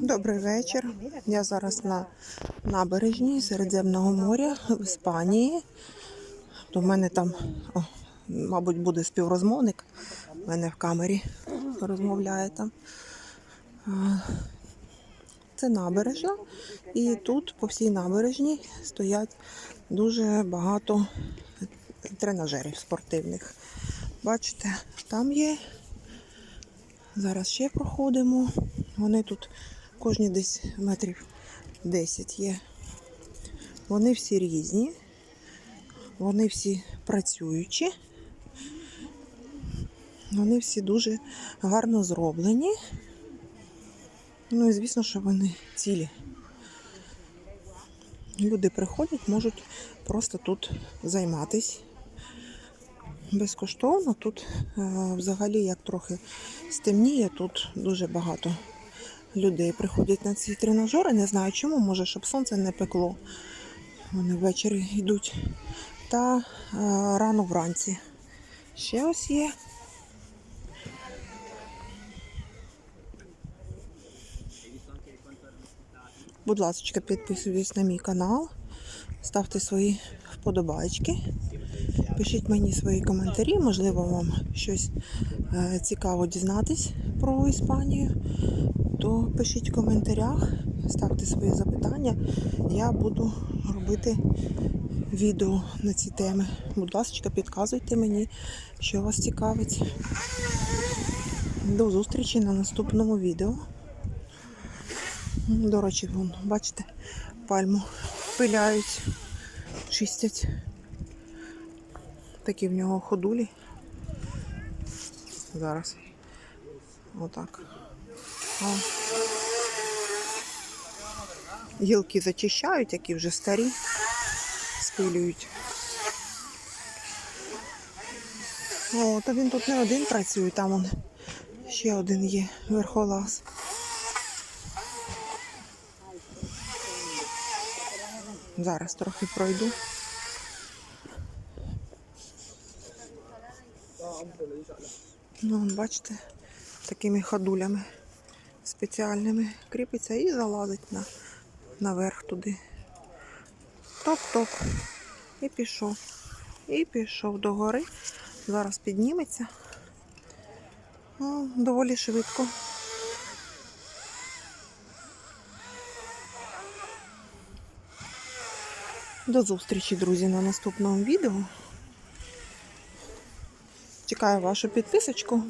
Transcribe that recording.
Добрий вечір. Я зараз на набережні Середземного моря в Іспанії. В мене там, о, мабуть, буде співрозмовник. У мене в камері розмовляє там. Це набережна, і тут по всій набережній стоять дуже багато тренажерів спортивних. Бачите, там є Зараз ще проходимо. Вони тут кожні десь метрів 10 є. Вони всі різні, вони всі працюючі, вони всі дуже гарно зроблені. Ну і звісно, що вони цілі. Люди приходять, можуть просто тут займатись безкоштовно. Тут е, взагалі як трохи стемніє, тут дуже багато людей приходять на ці тренажери. Не знаю чому, може, щоб сонце не пекло. Вони ввечері йдуть. Та е, рано вранці. Ще ось є. Будь ласка, підписуйтесь на мій канал, ставте свої вподобайки. Пишіть мені свої коментарі, можливо, вам щось е, цікаво дізнатись про Іспанію. То пишіть в коментарях, ставте свої запитання. Я буду робити відео на ці теми. Будь ласка, підказуйте мені, що вас цікавить. До зустрічі на наступному відео. До речі, вон, бачите, пальму пиляють, чистять. Такі в нього ходулі. Зараз. Отак. О. Гілки зачищають, які вже старі, спилюють. О, то він тут не один працює, там он ще один є верхолаз. Зараз трохи пройду. Ну, бачите, такими ходулями спеціальними кріпиться і залазить на, наверх туди. Топ-топ. І пішов. І пішов до гори. Зараз підніметься. Ну, доволі швидко. До зустрічі, друзі, на наступному відео. Чекаю вашу підписочку.